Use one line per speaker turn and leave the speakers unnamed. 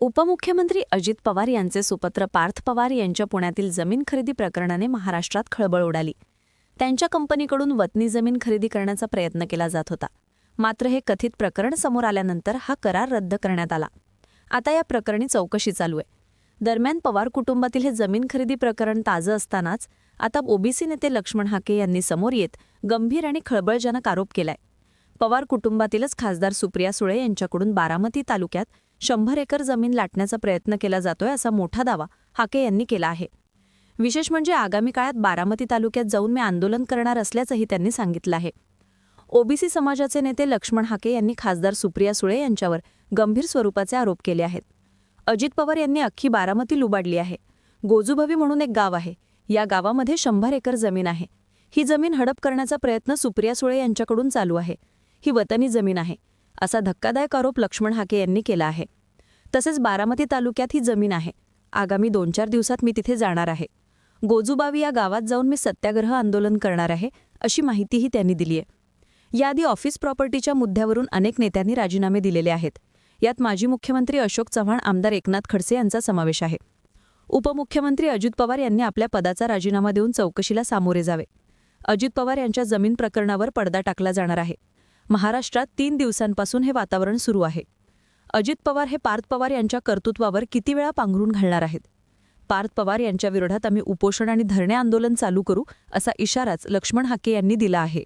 उपमुख्यमंत्री अजित पवार यांचे सुपत्र पार्थ पवार यांच्या पुण्यातील जमीन खरेदी प्रकरणाने महाराष्ट्रात खळबळ उडाली. त्यांच्या कंपनीकडून वतनी जमीन खरेदी करण्याचा प्रयत्न केला जात होता. मात्र हे कथित प्रकरण समोर आल्यानंतर हा करार रद्द करण्यात आला. आता या प्रकरणी चौकशी चालू आहे. दरम्यान पवार कुटुंबातील हे जमीन खरेदी प्रकरण ताजं असतानाच आता ओबीसी नेते लक्ष्मण हाके यांनी समोर येत गंभीर आणि खळबळजनक आरोप केलाय. पवार कुटुंबातीलच खासदार सुप्रिया सुळे यांच्याकडून बारामती तालुक्यात शंभर एकर जमीन लाटण्याचा प्रयत्न केला जातोय असा मोठा दावा हाके यांनी केला आहे. विशेष म्हणजे आगामी काळात बारामती तालुक्यात जाऊन मी आंदोलन करणार असल्याचंही त्यांनी सांगितलं आहे. ओबीसी समाजाचे नेते लक्ष्मण हाके यांनी खासदार सुप्रिया सुळे यांच्यावर गंभीर स्वरूपाचे आरोप केले आहेत. अजित पवार यांनी अख्खी बारामती लुबाडली आहे. गोजूभवी म्हणून एक गाव आहे. या गावामध्ये शंभर एकर जमीन आहे. ही जमीन हडप करण्याचा प्रयत्न सुप्रिया सुळे यांच्याकडून चालू आहे. ही वतनी जमीन आहे. असा धक्कादायक आरोप लक्ष्मण हाके यांनी केला आहे. तसेच बारामती तालुक्यात ही जमीन आहे. आगामी दोन चार दिवसात मी तिथे जाणार आहे. गोजूबावी या गावात जाऊन मी सत्याग्रह आंदोलन करणार आहे अशी माहितीही त्यांनी दिली आहे याआधी ऑफिस प्रॉपर्टीच्या मुद्द्यावरून अनेक नेत्यांनी राजीनामे दिलेले आहेत. यात माजी मुख्यमंत्री अशोक चव्हाण आमदार एकनाथ खडसे यांचा समावेश आहे. उपमुख्यमंत्री अजित पवार यांनी आपल्या पदाचा राजीनामा देऊन चौकशीला सामोरे जावे. अजित पवार यांच्या जमीन प्रकरणावर पडदा टाकला जाणार आहे. महाराष्ट्रात तीन दिवसांपासून हे वातावरण सुरू आहे. अजित पवार हे पार्थ पवार यांच्या कर्तृत्वावर किती वेळा पांघरून घालणार आहेत? पार्थ पवार यांच्या विरोधात आम्ही उपोषण आणि धरणे आंदोलन चालू करू असा इशाराच लक्ष्मण हाके यांनी दिला आहे.